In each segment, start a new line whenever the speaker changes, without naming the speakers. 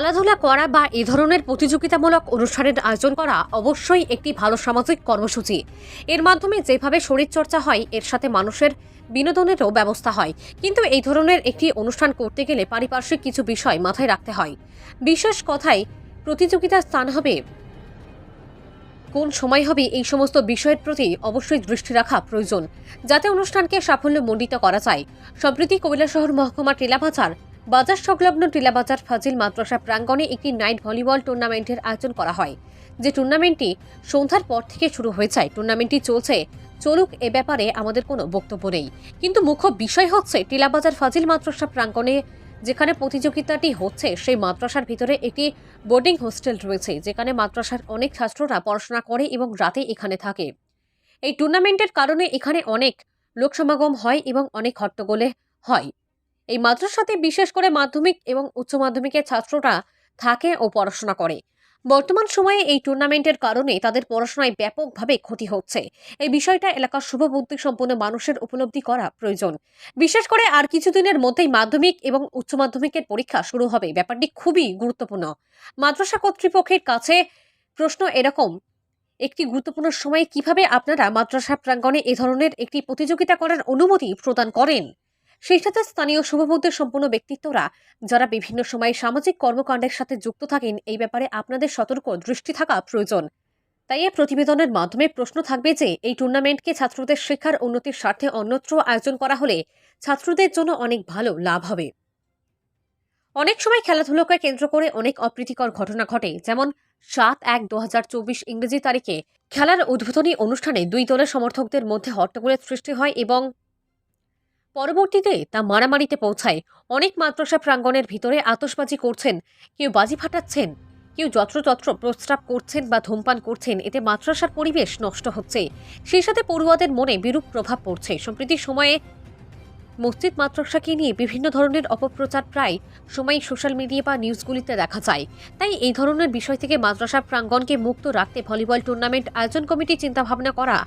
খেলাধুলা করা বা এ ধরনের প্রতিযোগিতামূলক অনুষ্ঠানের আয়োজন করা অবশ্যই একটি ভালো সামাজিক কর্মসূচি। এর মাধ্যমে যেভাবে শরীরচর্চা হয়, এর সাথে মানুষের বিনোদনেরও ব্যবস্থা হয়। কিন্তু এই ধরনের একটি অনুষ্ঠান করতে গেলে পারিপার্শ্বিক কিছু বিষয় মাথায় রাখতে হয়। বিশেষ কথায়, প্রতিযোগিতার স্থান হবে কোন সময় হবে এই সমস্ত বিষয়ের প্রতি অবশ্যই দৃষ্টি রাখা প্রয়োজন, যাতে অনুষ্ঠানকে সাফল্য সাফল্যমণ্ডিত করা যায়। সম্প্রতি কৈলাসহর মহকুমা টিলাবাজার বাজার সংলগ্ন টিলাবাজার ফাজিল মাদ্রাসা প্রাঙ্গণে একটি নাইট ভলিবল টুর্নামেন্টের আয়োজন করা হয়। যে টুর্নামেন্টটি সন্ধ্যার পর থেকে শুরু হয়ে যায়। টুর্নামেন্টটি চলছে। চলুক, এ ব্যাপারে আমাদের কোনো বক্তব্য নেই। কিন্তু মুখ্য বিষয় হচ্ছে, টিলাবাজার ফাজিল মাদ্রাসা প্রাঙ্গণে যেখানে প্রতিযোগিতাটি হচ্ছে, সেই মাদ্রাসার ভিতরে একটি বোর্ডিং হোস্টেল রয়েছে, যেখানে মাদ্রাসার অনেক ছাত্ররা পড়াশোনা করে এবং রাতে এখানে থাকে। এই টুর্নামেন্টের কারণে এখানে অনেক লোক সমাগম হয় এবং অনেক হট্টগোলে হয়। এই মাদ্রাসাতে বিশেষ করে মাধ্যমিক এবং উচ্চ মাধ্যমিকের ছাত্ররা থাকে ও পড়াশোনা করে। বর্তমান সময়ে এই টুর্নামেন্টের কারণে তাদের পড়াশোনায় ব্যাপকভাবে ক্ষতি হচ্ছে। এই বিষয়টা এলাকার শুভবুদ্ধি সম্পন্ন মানুষের উপলব্ধি করা প্রয়োজন। বিশেষ করে আর কিছুদিনের মধ্যেই মাধ্যমিক এবং উচ্চ মাধ্যমিকের পরীক্ষা শুরু হবে। ব্যাপারটি খুবই গুরুত্বপূর্ণ। মাদ্রাসা কর্তৃপক্ষের কাছে প্রশ্ন এরকম, একটি গুরুত্বপূর্ণ সময়ে কীভাবে আপনারা মাদ্রাসা প্রাঙ্গণে এ ধরনের একটি প্রতিযোগিতা করার অনুমতি প্রদান করেন? সেই সাথে স্থানীয় শুভবুদ্ধি সম্পন্ন ব্যক্তিত্বরা যারা বিভিন্ন সময়ে সামাজিক কর্মকাণ্ডের সাথে যুক্ত থাকেন, এই ব্যাপারে আপনাদের সতর্ক দৃষ্টি থাকা প্রয়োজন। তাই এই প্রতিবেদনের মাধ্যমে প্রশ্ন থাকবে যে, এই টুর্নামেন্টকে ছাত্রদের শিক্ষার উন্নতির স্বার্থে অন্যত্র আয়োজন করা হলে ছাত্রদের জন্য অনেক ভালো লাভ হবে। অনেক সময় খেলাধুলোকে কেন্দ্র করে অনেক অপ্রীতিকর ঘটনা ঘটে, যেমন সাত এক দু ইংরেজি তারিখে খেলার উদ্বোধনী অনুষ্ঠানে দুই দলের সমর্থকদের মধ্যে হট্টগোলের সৃষ্টি হয় এবং পরবর্তীতে তা মারামারিতে পৌঁছায়। অনেক মাদ্রাসা প্রাঙ্গণের ভিতরে আতসবাজি করছেন। কেউ বাজি ফাটাচ্ছেন, কেউ যত্রতত্র প্রস্রাব করছেন বা ধূমপান করছেন, এতে মাদ্রাসার পরিবেশ নষ্ট হচ্ছে। সেই সাথে পড়ুয়াদের মনে বিরূপ প্রভাব পড়ছে। সম্প্রতি সময়ে মসজিদ মাদ্রাসাকে নিয়ে বিভিন্ন ধরনের অপপ্রচার প্রায় সময় সোশ্যাল মিডিয়া বা নিউজগুলিতে দেখা যায়। তাই এই ধরনের বিষয় থেকে মাদ্রাসা প্রাঙ্গণকে মুক্ত রাখতে ভলিবল টুর্নামেন্ট, আয়োজন কমিটি চিন্তাভাবনা করা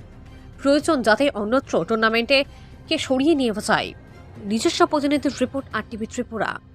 প্রয়োজন যাতে অন্যত্র টুর্নামেন্টে সরিয়ে নিয়ে যায় নিজস্ব প্রতিনিধির রিপোর্ট আর টিভি ত্রিপুরা।